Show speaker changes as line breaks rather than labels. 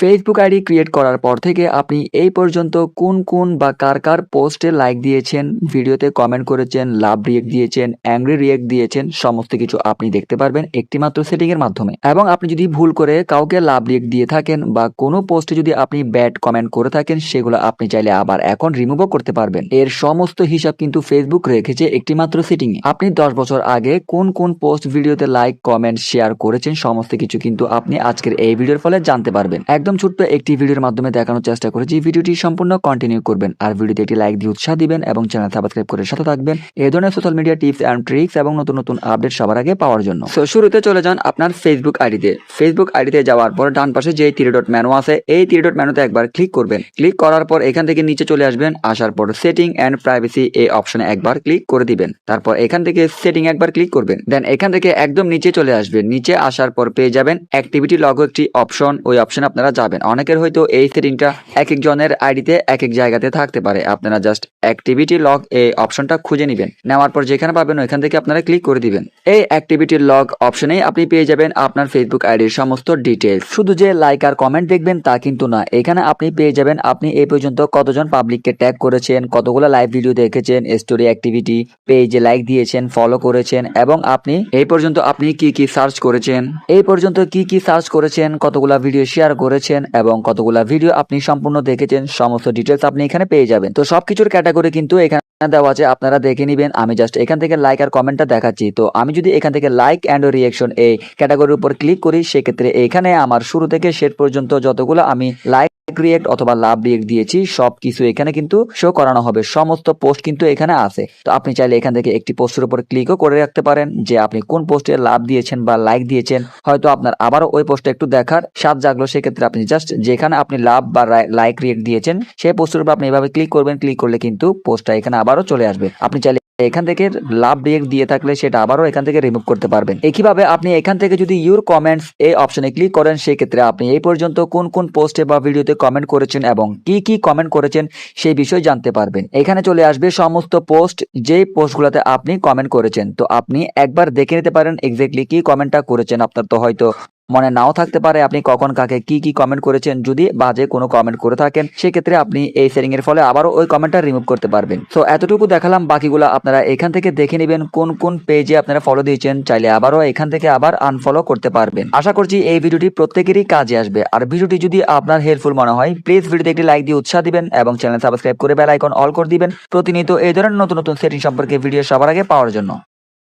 Facebook ID create করার পর থেকে আপনি এই পর্যন্ত কোন কোন বা কার কার পোস্টে লাইক দিয়েছেন, ভিডিওতে কমেন্ট করেছেন লাভ রিয়েক্ট দিয়েছেন অ্যাংরি রিয়েক্ট দিয়েছেন, সমস্ত কিছু আপনি দেখতে পারবেন একটিমাত্র সেটিং এর মাধ্যমে। এবং আপনি যদি ভুল করে কাউকে লাভ রিয়েক্ট দিয়ে থাকেন বা কোনো পোস্টে যদি আপনি ব্যাড কমেন্ট করে থাকেন, সেগুলো আপনি চাইলে আবার এখন রিমুভও করতে পারবেন। এর সমস্ত হিসাব কিন্তু ফেসবুক রেখেছে একটিমাত্র সেটিং এ। আপনি দশ বছর আগে কোন কোন পোস্ট ভিডিওতে লাইক কমেন্ট শেয়ার করেছেন, সমস্ত কিছু কিন্তু আপনি আজকের এই ভিডিওর ফলে জানতে পারবেন। একদম ছোট্ট একটি ভিডিওর মাধ্যমে দেখানোর চেষ্টা করেছি। ভিডিওটি সম্পূর্ণ কন্টিনিউ করবেন। আর ভিডিওতে একটি লাইক দিয়ে উৎসাহ দিবেন এবং চ্যানেল সাবস্ক্রাইব করে সাথে থাকবেন। এই ধরনের social media tips and tricks এবং নতুন নতুন আপডেট সবার আগে পাওয়ার জন্য। তো শুরুতে চলে যান আপনার ফেসবুক আইডিতে ফেসবুক আইডিতে যাওয়ার পর ডান পাশে যে থ্রি ডট মেনু আছে, এই থ্রি ডট মেনুতে একবার ক্লিক করবেন। ক্লিক করার পর এখান থেকে নিচে চলে আসবেন। আসার পর সেটিং অ্যান্ড প্রাইভেসি এই অপশনে একবার ক্লিক করে দিবেন। তারপর এখান থেকে সেটিং একবার ক্লিক করবেন। দেন এখান থেকে একদম নিচে চলে আসবেন। নিচে আসার পর পেয়ে যাবেন অ্যাক্টিভিটি লগ একটি অপশন ওই অপশন আপনারা যাবেন অনেকের হয়তো এই সেটিংটা এক একজনের আইডিতে এক এক জায়গাতে থাকতে পারে। আপনারা জাস্ট অ্যাক্টিভিটি লগ এই অপশনটা খুঁজে নেবেন। নেওয়ার পর যেখানে পাবেন ওইখান থেকে আপনারা ক্লিক করে দিবেন। এই অ্যাক্টিভিটি লগ অপশনেই আপনি পেয়ে যাবেন আপনার ফেসবুক আইডির সমস্ত ডিটেলস শুধু যে লাইক আর কমেন্ট দেখবেন তা কিন্তু না। এখানে আপনি পেয়ে যাবেন আপনি এই পর্যন্ত কতজন পাবলিককে ট্যাগ করেছেন, কতগুলো লাইভ ভিডিও দেখেছেন স্টোরি অ্যাক্টিভিটি পেজে লাইক দিয়েছেন ফলো করেছেন, এবং আপনি এই পর্যন্ত আপনি কি কি সার্চ করেছেন, এই পর্যন্ত কি কি সার্চ করেছেন, কতগুলা ভিডিও শেয়ার করেছেন এবং কতগুলা ভিডিও আপনি সম্পূর্ণ দেখেছেন, সমস্ত ডিটেলস আপনি এখানে পেয়ে যাবেন। তো সবকিছুর ক্যাটাগরি কিন্তু এখানে দেওয়া আছে, আপনারা দেখে নিবেন। আমি জাস্ট এখান থেকে লাইক আর কমেন্টটা দেখাচ্ছি। তো আমি যদি এখান থেকে লাইক অ্যান্ড রিয়েকশন এই ক্যাটাগরির উপর ক্লিক করি, সেক্ষেত্রে এখানে আমার শুরু থেকে শেষ পর্যন্ত যতগুলো আমি লাইক রিয়েক্ট অথবা লাভ রিয়েক্ট দিয়েছি সব কিছু এখানে কিন্তু শো করানো হবে। সমস্ত পোস্ট কিন্তু এখানে আছে। তো আপনি চাইলে এখান থেকে একটি পোস্টের উপর ক্লিকও করে রাখতে পারেন, যে আপনি কোন পোস্টে লাভ দিয়েছেন বা লাইক দিয়েছেন। হয়তো আপনার আবারও ওই পোস্টে একটু দেখার স্বাদ জাগলো, সেক্ষেত্রে আপনি জাস্ট যেখানে আপনি লাভ বা লাইক রিয়েক্ট দিয়েছেন, সেই পোস্টের উপর আপনি এভাবে ক্লিক করবেন। ক্লিক করলে কিন্তু পোস্টটা এখানে আবারও চলে আসবে। আপনি চাইলে এখান থেকে লাভ রিয়েক্ট দিয়ে থাকলে সেটা আবারও এখান থেকে রিমুভ করতে পারবেন। একইভাবে আপনি এখান থেকে যদি ইউর কমেন্টস এই অপশনে ক্লিক করেন, সেক্ষেত্রে আপনি এই পর্যন্ত কোন কোন পোস্টে বা ভিডিওতে কমেন্ট করেছেন এবং কি কি কমেন্ট করেছেন সেই বিষয় জানতে পারবেন। এখানে চলে আসবে সমস্ত পোস্ট যেই পোস্টগুলোতে আপনি কমেন্ট করেছেন। তো আপনি একবার দেখে নিতে পারেন এক্স্যাক্টলি কি কমেন্টটা করেছেন। আপনার তো হয়তো মনে নাও থাকতে পারে আপনি কখন কাকে কি কি কমেন্ট করেছেন। যদি বাজে কোনো কমেন্ট করে থাকেন, সেক্ষেত্রে আপনি এই সেটিং এর ফলে আবারও ওই কমেন্টটা রিমুভ করতে পারবেন। তো এতটুকু দেখালাম, বাকিগুলো আপনারা এখান থেকে দেখে নেবেন কোন কোন পেজে আপনারা ফলো দিয়েছেন, চাইলে আবারও এখান থেকে আবার আনফলো করতে পারবেন। আশা করছি এই ভিডিওটি প্রত্যেকেরই কাজে আসবে। আর ভিডিওটি যদি আপনার হেল্পফুল মনে হয় প্লিজ ভিডিওতে একটি লাইক দিয়ে উৎসাহ দিবেন এবং চ্যানেল সাবস্ক্রাইব করে বেল আইকন অল করে দিবেন। প্রতিনিয়ত এই ধরনের নতুন নতুন সেটিং সম্পর্কে ভিডিও সবার আগে পাওয়ার জন্য।